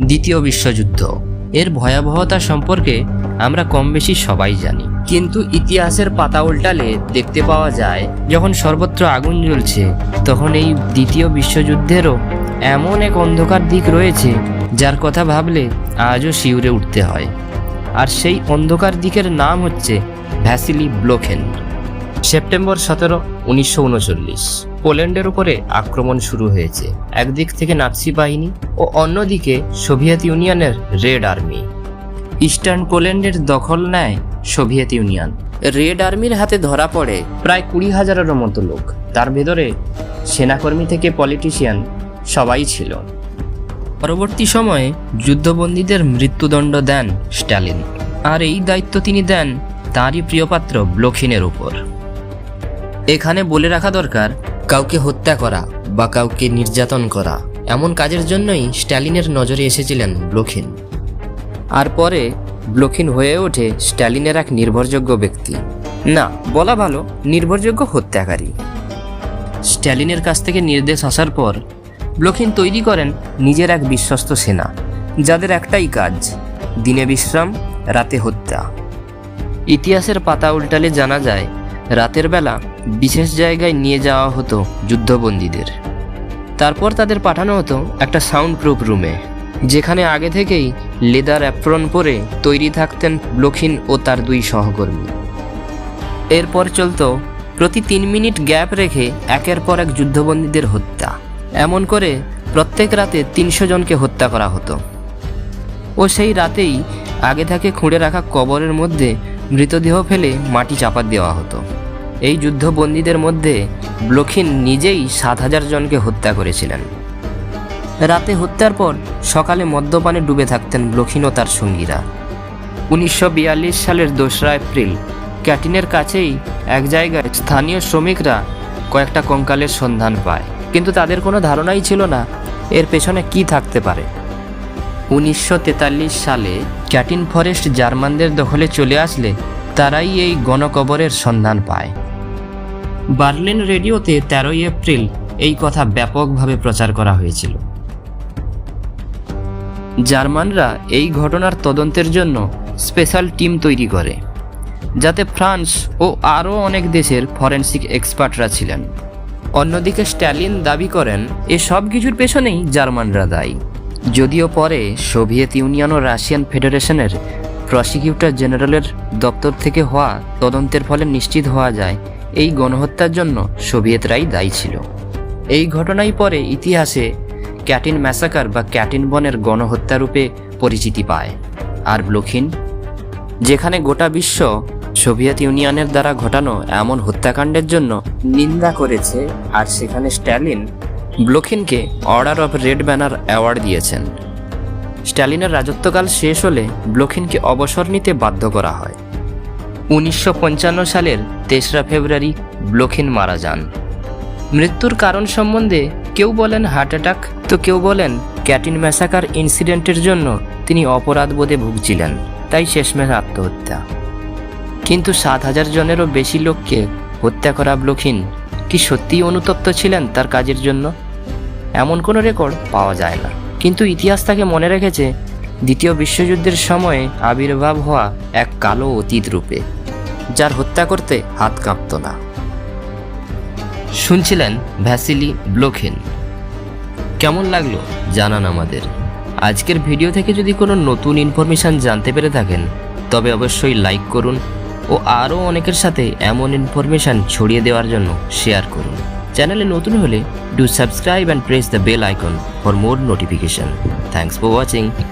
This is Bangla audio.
দ্বিতীয় বিশ্বযুদ্ধ। এর ভয়াবহতা সম্পর্কে আমরা কম বেশি সবাই জানি। কিন্তু ইতিহাসের পাতা উল্টালে দেখতে পাওয়া যায়, যখন সর্বত্র আগুন জ্বলছে, তখন এই দ্বিতীয় বিশ্বযুদ্ধেরও এমন এক অন্ধকার দিক রয়েছে, যার কথা ভাবলে আজও শিউরে উঠতে হয়। আর সেই অন্ধকার দিকের নাম হচ্ছে ভ্যাসিলি ব্লোখেন। সেপ্টেম্বর সতেরো, উনিশশো পোল্যান্ডের উপরে আক্রমণ শুরু হয়েছে। একদিক থেকে নাৎসি বাহিনী ও অন্যদিকে সোভিয়েত ইউনিয়নের রেড আর্মি। ইস্টার্ন পোল্যান্ডের দখল নেয় সোভিয়েত ইউনিয়ন। রেড আর্মির হাতে ধরা পড়ে প্রায় কুড়ি হাজারেরও মতো লোক। তার ভেতরে সেনাকর্মী থেকে পলিটিশিয়ান সবাই ছিল। পরবর্তী সময়ে যুদ্ধবন্দীদের মৃত্যুদণ্ড দেন স্ট্যালিন। আর এই দায়িত্ব তিনি দেন তাঁরই প্রিয়পাত্র ব্লোখিনের উপর। এখানে বলে রাখা দরকার কাউকে হত্যা করা বা কাউকে নির্যাতন করা, এমন কাজের জন্যই স্ট্যালিনের নজরে এসেছিলেন ব্লোখিন। আর পরে ব্লোখিন হয়ে ওঠে স্ট্যালিনের এক নির্ভরযোগ্য ব্যক্তি। না, বলা ভালো, নির্ভরযোগ্য হত্যাকারী। স্ট্যালিনের কাছ থেকে নির্দেশ আসার পর ব্লোখিন তৈরি করেন নিজের এক বিশ্বস্ত সেনা, যাদের একটাই কাজ, দিনে বিশ্রাম, রাতে হত্যা। ইতিহাসের পাতা উল্টালে জানা যায়, রাতের বেলা বিশেষ জায়গায় নিয়ে যাওয়া হতো যুদ্ধবন্দীদের। তারপর তাদের পাঠানো হতো একটা সাউন্ড প্রুফ রুমে, যেখানে আগে থেকেই লেদার অ্যাপ্রন পরে তৈরি থাকতেন ব্লোখিন ও তার দুই সহকর্মী। এরপর চলতো প্রতি তিন মিনিট গ্যাপ রেখে একের পর এক যুদ্ধবন্দীদের হত্যা। এমন করে প্রত্যেক রাতে তিনশো জনকে হত্যা করা হতো। ও সেই রাতেই আগে থেকে খুঁড়ে রাখা কবরের মধ্যে মৃতদেহ ফেলে মাটি চাপা দেওয়া হতো। এই যুদ্ধবন্দীদের মধ্যে ব্লখিন নিজেই সাত হাজার জনকে হত্যা করেছিলেন। রাতে হত্যার পর সকালে মদ্যপানে ডুবে থাকতেন ব্লোখিন ও তার সঙ্গীরা। উনিশশো বিয়াল্লিশ সালের দোসরা এপ্রিল, ক্যাটিনের কাছেই এক জায়গায় স্থানীয় শ্রমিকরা কয়েকটা কঙ্কালের সন্ধান পায়। কিন্তু তাদের কোনো ধারণাই ছিল না এর পেছনে কি থাকতে পারে। উনিশশো তেতাল্লিশ সালে ক্যাটিন ফরেস্ট জার্মানদের দখলে চলে আসলে তারাই এই গণকবরের সন্ধান পায়। বার্লিন রেডিওতে তেরোই এপ্রিল এই কথা ব্যাপকভাবে প্রচার করা হয়েছিল। জার্মানরা এই ঘটনার তদন্তের জন্য স্পেশাল টিম তৈরি করে, যাতে ফ্রান্স ও আরও অনেক দেশের ফরেনসিক এক্সপার্টরা ছিলেন। অন্যদিকে স্ট্যালিন দাবি করেন, এ সব কিছুর পেছনেই জার্মানরা দায়ী। যদিও পরে সোভিয়েত ইউনিয়ন ও রাশিয়ান ফেডারেশনের প্রসিকিউটর জেনারেলের দপ্তর থেকে হওয়া তদন্তের ফলে নিশ্চিত হওয়া যায় এই গণহত্যার জন্য সোভিয়েতরাই দায়ী ছিল। এই ঘটনাই পরে ইতিহাসে ক্যাটিন ম্যাসাকার বা ক্যাটিন বনের গণহত্যা রূপে পরিচিতি পায়। আর ব্লুখিন, যেখানে গোটা বিশ্ব সোভিয়েত ইউনিয়নের দ্বারা ঘটানো এমন হত্যাকাণ্ডের জন্য নিন্দা করেছে, আর সেখানে Stalin ব্লোখিনকে Order of Red Banner award দিয়েছেন। স্ট্যালিনের রাজত্বকাল শেষ হলে ব্লোখিনকে অবসর নিতে বাধ্য করা হয়। উনিশশো পঞ্চান্ন সালের তেসরা ফেব্রুয়ারি ব্লোখিন মারা যান। মৃত্যুর কারণ সম্বন্ধে কেউ বলেন হার্ট অ্যাটাক, তো কেউ বলেন ক্যাটিন ম্যাসাকার ইনসিডেন্টের জন্য তিনি অপরাধ বোধে ভুগছিলেন, তাই শেষমেশ আত্মহত্যা। কিন্তু সাত হাজার জনেরও বেশি লোককে হত্যা করা ব্লোখিন কি সত্যিই অনুতপ্ত ছিলেন তার কাজের জন্য? এমন কোনো রেকর্ড পাওয়া যায় না। কিন্তু ইতিহাস তাকে মনে রেখেছে, দ্বিতীয় বিশ্বযুদ্ধের সময়ে আবির্ভাব হওয়া এক কালো অতীত রূপে। যার হত্যা করতে হাত কাঁপত না। শুনছিলেন ভ্যাসিলি ব্লোখিন। কেমন লাগল জানান আমাদের। আজকের ভিডিও থেকে যদি কোনো নতুন ইনফরমেশান জানতে পেরে থাকেন, তবে অবশ্যই লাইক করুন ও আরও অনেকের সাথে এমন ইনফরমেশান ছড়িয়ে দেওয়ার জন্য শেয়ার করুন। চ্যানেলে নতুন হলে do subscribe and press the bell icon for more notification. Thanks for watching.